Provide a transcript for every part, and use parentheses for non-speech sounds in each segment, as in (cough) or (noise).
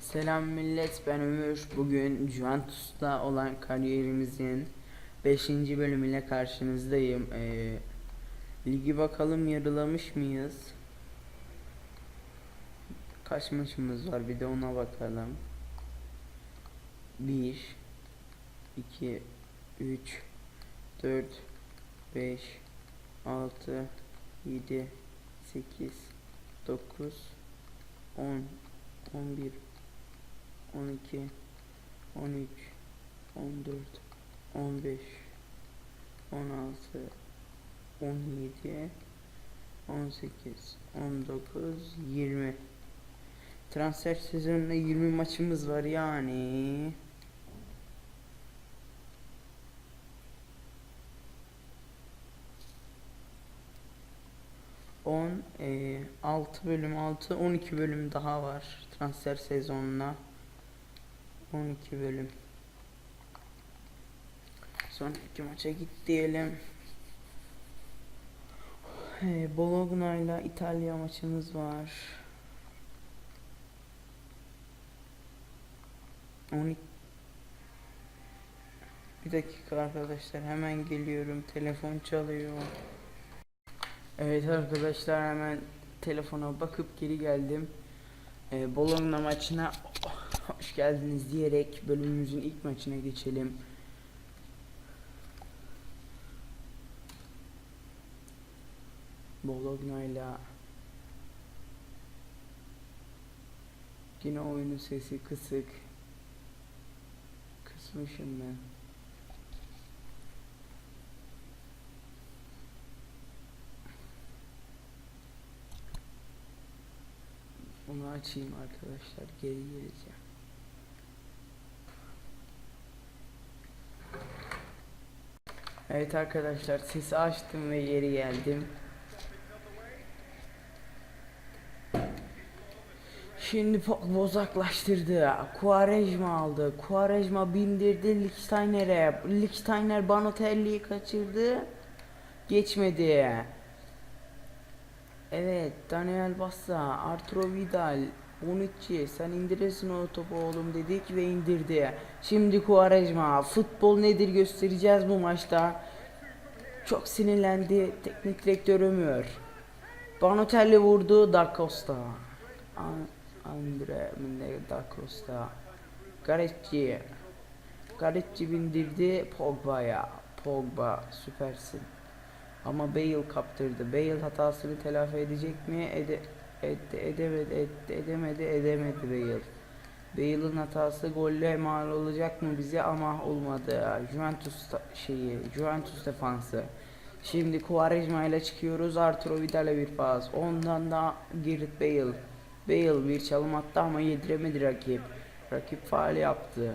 Selam millet ben Ömür. Bugün Juventus'ta olan kariyerimizin 5. bölümüyle karşınızdayım. Ee, ligi bakalım yarılamış mıyız? Kaç maçımız var bir de ona bakalım. 1 2 3 4 5 6 7 8 9 10 11 12 13 14 15 16 17 18 19 20 Transfer sezonunda 20 maçımız var yani. E, 6 bölüm 6 12 bölüm daha var transfer sezonuna. 12 bölüm. Sonraki maça git diyelim. Ee, Bologna ile İtalya maçımız var. 12 Bir dakika arkadaşlar hemen geliyorum. Telefon çalıyor. Evet arkadaşlar hemen telefona bakıp geri geldim. Ee, Bologna maçına hoş geldiniz diyerek bölümümüzün ilk maçına geçelim. Bologna ile yine oyunun sesi kısık. Kısmışım ben. Onu açayım arkadaşlar geri geleceğim. Evet arkadaşlar sesi açtım ve geri geldim. Şimdi Pogba uzaklaştırdı. Quaresma aldı. Quaresma bindirdi Lichtsteiner'e. Lichtsteiner Balotelli'yi kaçırdı. Geçmedi. Evet, Daniel Bassa, Arturo Vidal, Bonucci sen indirirsin o topu oğlum dedik ve indirdi. Şimdi Quaresma, futbol nedir göstereceğiz bu maçta. Çok sinirlendi teknik direktör Ömür. Balotelli vurdu Da Costa. An Andre Da Costa. Garecci. Garecci bindirdi Pogba'ya. Pogba süpersin. Ama Bale kaptırdı. Bale hatasını telafi edecek mi? Ede, ede, edemedi, ede, edemedi, edemedi Bale. Bale'ın hatası golle mal olacak mı bize ama olmadı. Juventus şeyi, Juventus defansı. Şimdi Quaresma ile çıkıyoruz. Arturo Vidal'e bir pas. Ondan da Gareth Bale. Bale bir çalım attı ama yediremedi rakip. Rakip faal yaptı.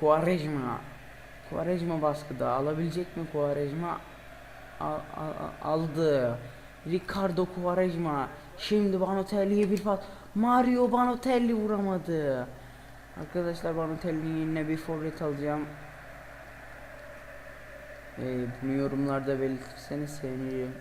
Quaresma. Quaresma baskıda. Alabilecek mi Quaresma? Al, al- aldı. Ricardo Quaresma. Şimdi Balotelli'ye bir pas. Mario Balotelli vuramadı. Arkadaşlar Balotelli'nin yerine bir forvet alacağım. Ee, bunu yorumlarda belirtirseniz sevinirim.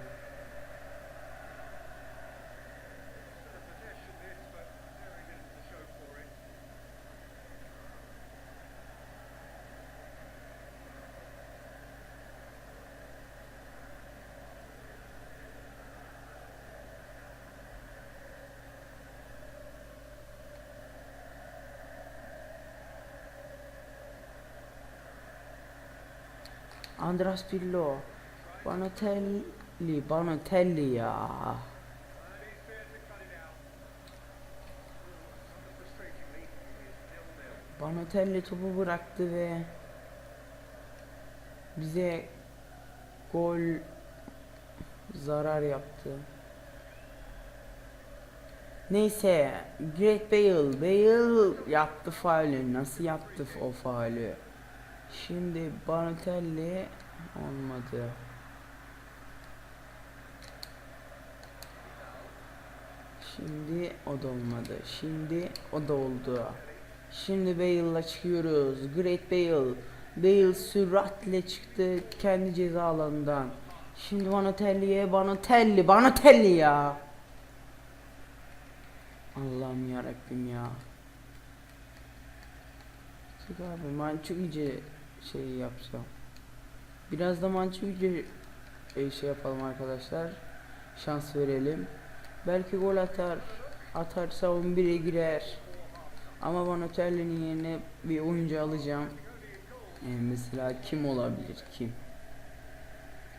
Andras Pirlo. Balotelli. Balotelli ya. Balotelli topu bıraktı ve bize gol zarar yaptı. Neyse, Great Bale, Bale yaptı faulü. Nasıl yaptı o faulü? Şimdi Balotelli olmadı. Şimdi o da olmadı. Şimdi o da oldu. Şimdi Bale'la çıkıyoruz. Great Bale. Bale süratle çıktı kendi ceza alanından. Şimdi Balotelli'ye Balotelli Balotelli ya. Allah'ım ya Rabbim ya. Çık abi Mançukici şey yapacağım. Biraz da Mançukici e, şey yapalım arkadaşlar. Şans verelim. Belki gol atar. Atarsa 11'e girer. Ama Balotelli'nin yerine bir oyuncu alacağım. E, mesela kim olabilir? Kim?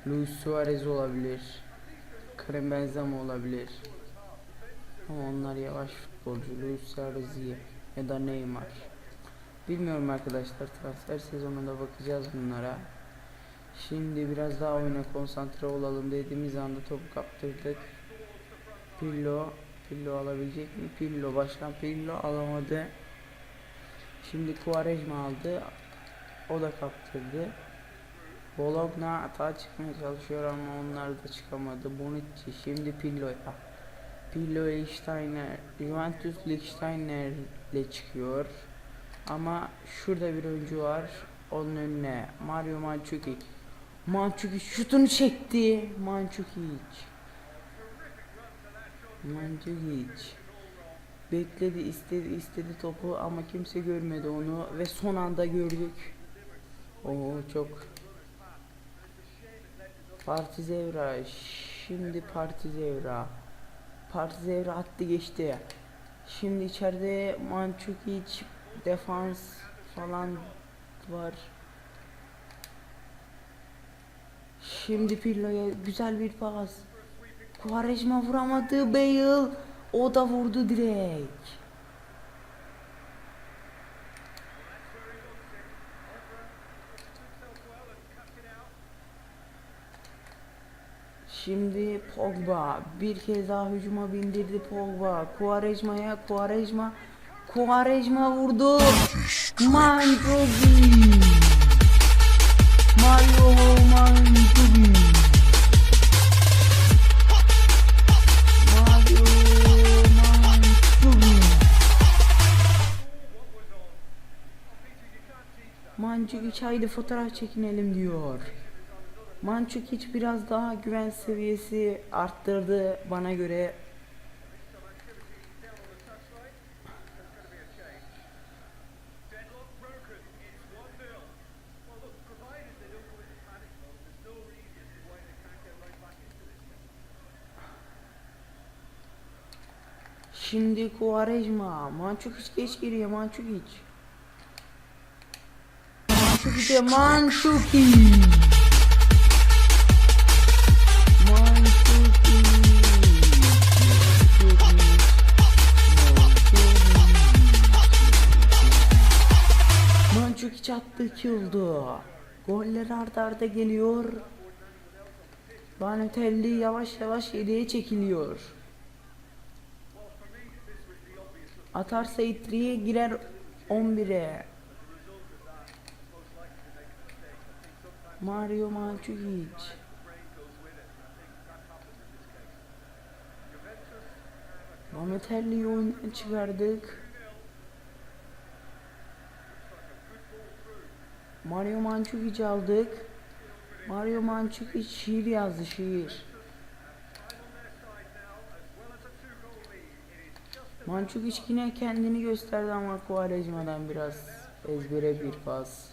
Luis Suarez olabilir. Karim Benzema olabilir. Ama onlar yavaş futbolcu. Luis Suarez iyi. Ya da Neymar. Bilmiyorum arkadaşlar. Transfer sezonunda bakacağız bunlara. Şimdi biraz daha oyuna konsantre olalım dediğimiz anda topu kaptırdık. Pillo, Pillo alabilecek mi? Pillo, başkan Pillo alamadı. Şimdi Quaresma aldı. O da kaptırdı. Bologna atağa çıkmaya çalışıyor ama onlar da çıkamadı. Bonucci şimdi Pillo'ya. Pillo Lichtsteiner, Juventus Lichtsteiner ile çıkıyor. Ama şurada bir oyuncu var. Onun önüne Mario Mandzukic. Mandzukic şutunu çekti. Mandzukic. Mandzukic. Bekledi, istedi, istedi topu ama kimse görmedi onu ve son anda gördük. Oo çok. Partizevra. Şimdi Partizevra. Partizevra attı geçti. Şimdi içeride Mandzukic defans falan var. Şimdi Pirlo'ya güzel bir pas. Quaresma vuramadı Bale. O da vurdu direkt. Şimdi Pogba bir kez daha hücuma bindirdi Pogba. Quaresma'ya Quaresma Quaresma vurdu. Mandzukic. Mario Mandzukic. Mario Mandzukic. Mandzukic haydi fotoğraf çekinelim diyor. Mandzukic biraz daha güven seviyesi arttırdı bana göre. Şimdi Quaresma. Mandzukic geç geriye Mandzukic. Mandzukic Mandzukic. Mandzukic attı iki. Goller arda arda geliyor. Balotelli yavaş yavaş yediye çekiliyor. Atarsa itriye girer 11'e. Mario Mandzukic. Balotelli'yi oyundan çıkardık. Mario Mandzukic aldık. Mario Mandzukic şiir yazdı şiir. Mandzukic yine kendini gösterdi ama Quaresma'dan biraz ezbere bir pas.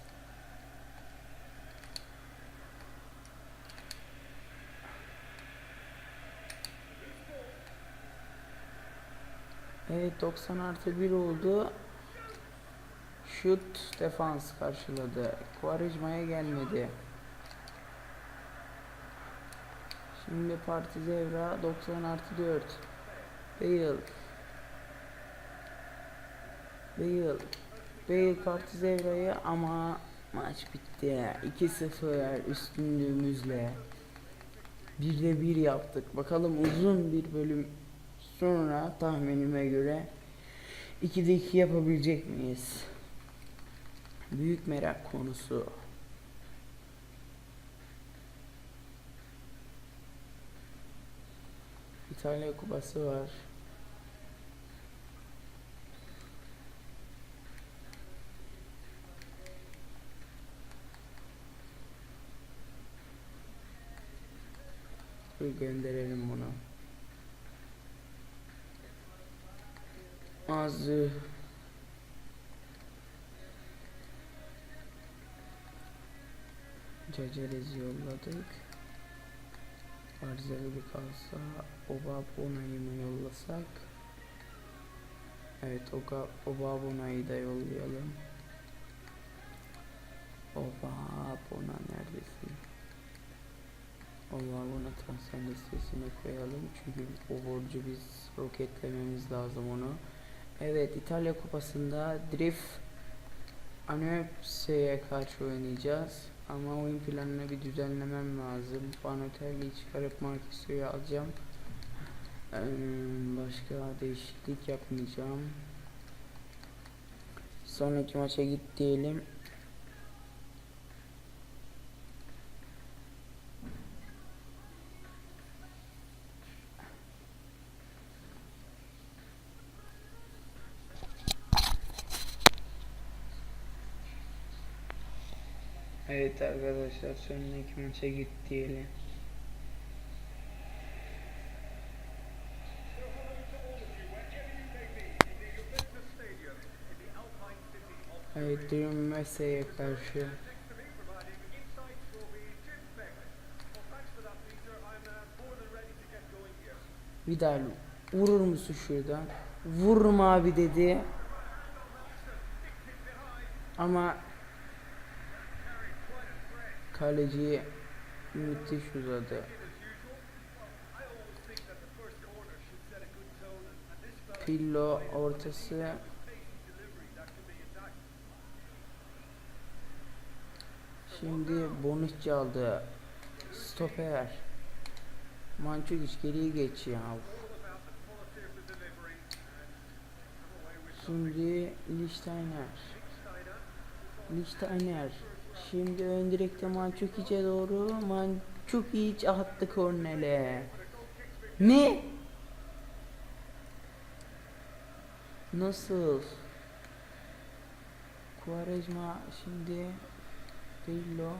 Evet 90 artı 1 oldu. Şut defans karşıladı. Quaresma'ya gelmedi. Şimdi Partizevra 90 artı 4. Bale. Bale. Bale Partizevra'yı ama maç bitti. 2-0 üstünlüğümüzle. 1'de 1 yaptık. Bakalım uzun bir bölüm sonra tahminime göre 2'de 2 yapabilecek miyiz? Büyük merak konusu. İtalya kupası var. Bir gönderelim bunu. Azı Cacerezi yolladık. Arızalı kalsa Obab onayı mı yollasak? Evet Obab onayı da yollayalım. Obab ona neredesin? Obab ona transfer listesine koyalım çünkü o borcu biz roketlememiz lazım onu. Evet İtalya Kupası'nda Drift Anöpse'ye karşı oynayacağız. Ama oyun planına bir düzenlemem lazım. Banotelli'yi çıkarıp Marquis'u alacağım. Ee, başka değişiklik yapmayacağım. Sonraki maça git diyelim. Evet arkadaşlar sonraki maça git diyelim. Evet Dream Mese'ye karşı Vidal vurur musun şuradan? Vururum abi dedi. Ama kaleci müthiş uzadı. Pillo ortası Şimdi bonus aldı. Stoper. Mançukic geriye geç ya. Şimdi Lichtsteiner. Lichtsteiner. Şimdi ön direkte Mançukic'e doğru. Mançukic attı kornele. Ne? Nasıl? Quaresma şimdi Pillo.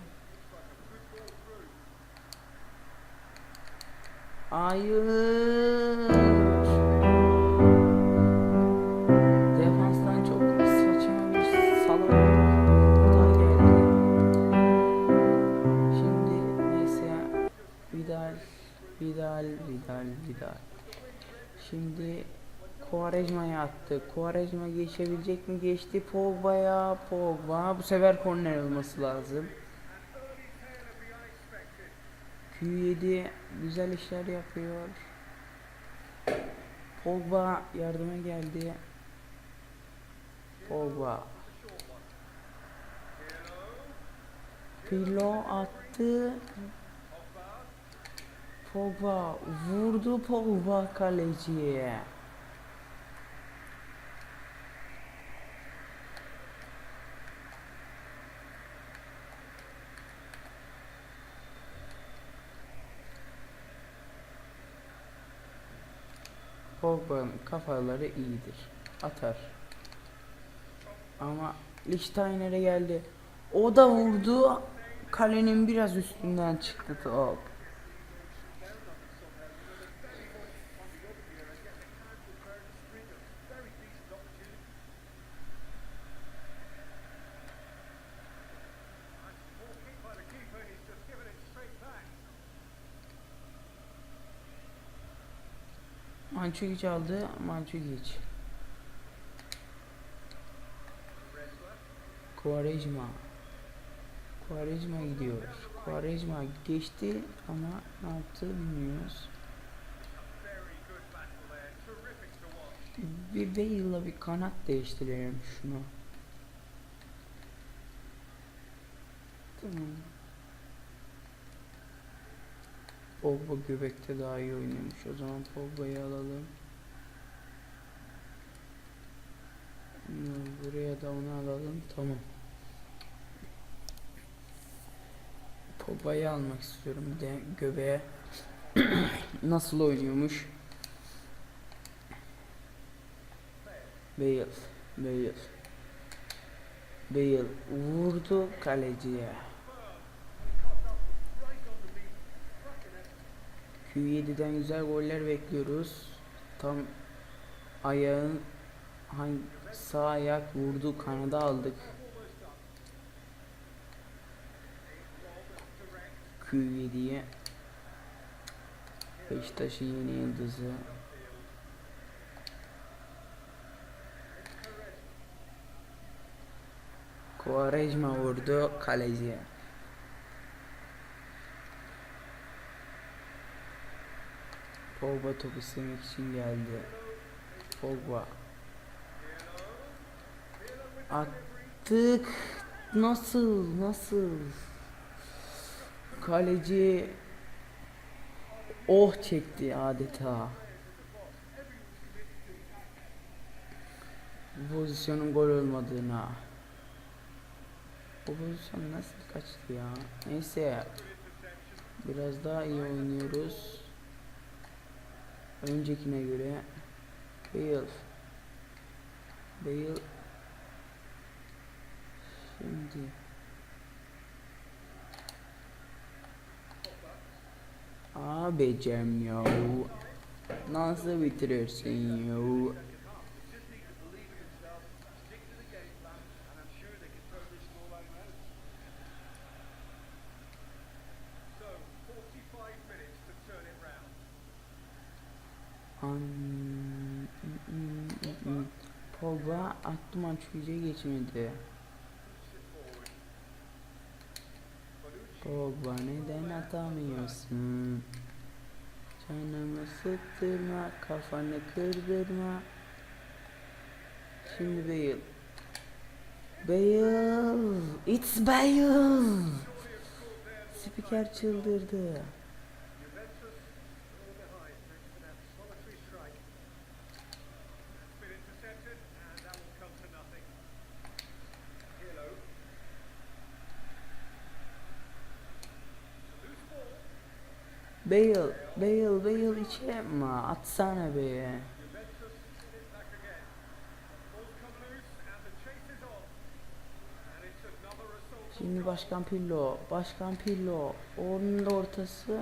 Hayır. Vidal, Vidal, Vidal. Şimdi Quaresma'ya attı. Quaresma geçebilecek mi? Geçti Pogba'ya. Pogba. Bu sefer korner olması lazım. Q7 güzel işler yapıyor. Pogba yardıma geldi. Pogba. Pirlo attı. Pogba vurdu Pogba kaleciye. Pogba'nın kafaları iyidir. Atar. Ama Lichtsteiner'e geldi. O da vurdu. Kalenin biraz üstünden çıktı top. Mançukic aldı. Mançukic. Quaresma. Quaresma gidiyor. Quaresma geçti ama ne yaptı bilmiyoruz. Bir Bale'la bir kanat değiştirelim şunu. Tamam. Pogba göbekte daha iyi oynamış. O zaman Pogba'yı alalım. Hmm, Buraya da onu alalım. Tamam. Pogba'yı almak istiyorum. De göbeğe (clears throat) nasıl oynuyormuş? Bale, Bale. Bale vurdu kaleciye. Q7'den güzel goller bekliyoruz. Tam ayağın hangi sağ ayak vurdu kanada aldık. Q7'ye Beşiktaş'ın yeni yıldızı Quaresma vurdu kaleciye. Pogba top istemek için geldi. Pogba. Attık. Nasıl? Nasıl? Kaleci oh çekti adeta. Bu pozisyonun gol olmadığına. Bu pozisyon nasıl kaçtı ya? Neyse. Biraz daha iyi oynuyoruz. Öncekine göre. Bale. Bale. Şimdi. Abicim ya. Nasıl bitirirsin ya? Pogba attı maç güce geçmedi. Pogba neden atamıyorsun? Canımı sıktırma, kafanı kırdırma. Şimdi Bale. Bale, it's Bale. Spiker çıldırdı. Bale, Bale, Bale içe yapma. Atsana be. Şimdi Başkan Pillo, Başkan Pillo. Onun da ortası.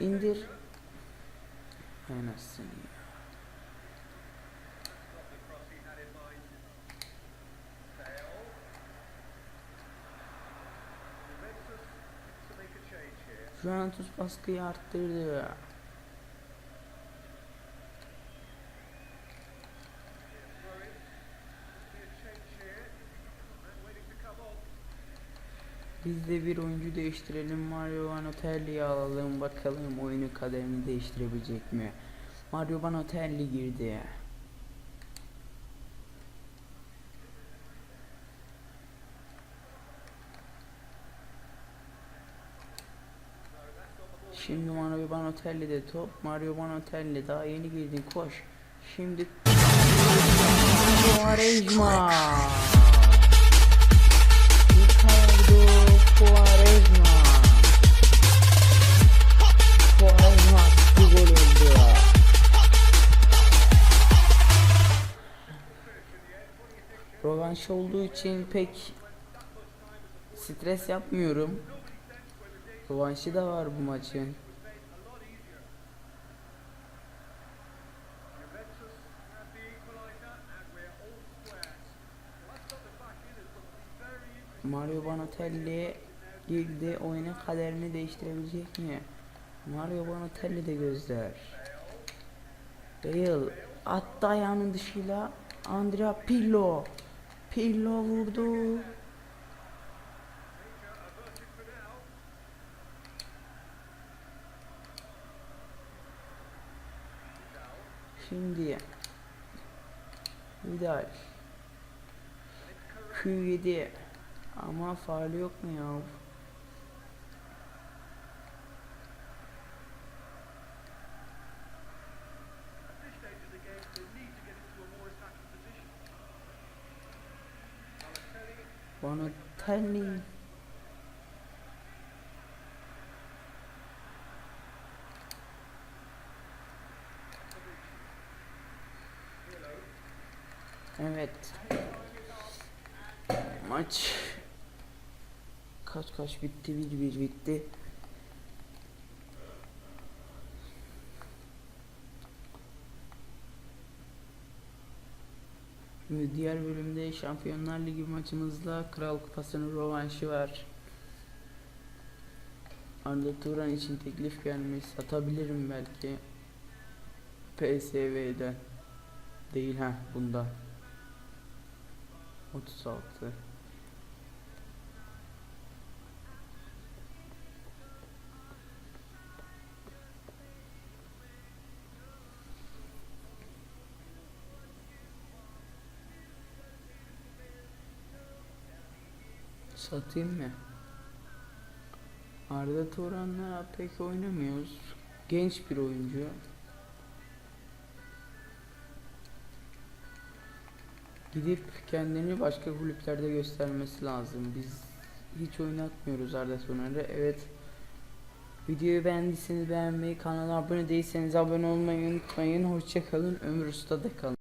İndir. Anasını ya. Juventus baskıyı arttırdı. Biz de bir oyuncu değiştirelim. Mario Balotelli'yi alalım. Bakalım oyunu kaderini değiştirebilecek mi? Mario Balotelli girdi. Şimdi Mario Balotelli'de top. Mario Balotelli daha yeni girdin koş. Şimdi Quaresma. Ricardo Quaresma. Quaresma bir gol oldu. Rövanş olduğu için pek stres yapmıyorum. Rövanşı da var bu maçın. Mario Balotelli girdi oyunun kaderini değiştirebilecek mi? Mario Balotelli de gözler. Bale attı ayağının dışıyla Andrea Pirlo Pirlo vurdu. Şimdi Vidal Q7 ama faal yok mu ya? Balotelli Evet. Maç Kaç kaç bitti bir bir bitti. Şimdi diğer bölümde Şampiyonlar Ligi maçımızla Kral Kupası'nın rovanşı var. Arda Turan için teklif gelmiş. Satabilirim belki. PSV'den. Değil ha bunda. 36. Satayım mı? Arda Turan'la pek oynamıyoruz. Genç bir oyuncu. Gidip kendini başka kulüplerde göstermesi lazım. Biz hiç oynatmıyoruz Arda Turan'ı. Evet. Videoyu beğendiyseniz beğenmeyi, kanala abone değilseniz abone olmayı unutmayın. Hoşçakalın. Ömür Usta'da kalın.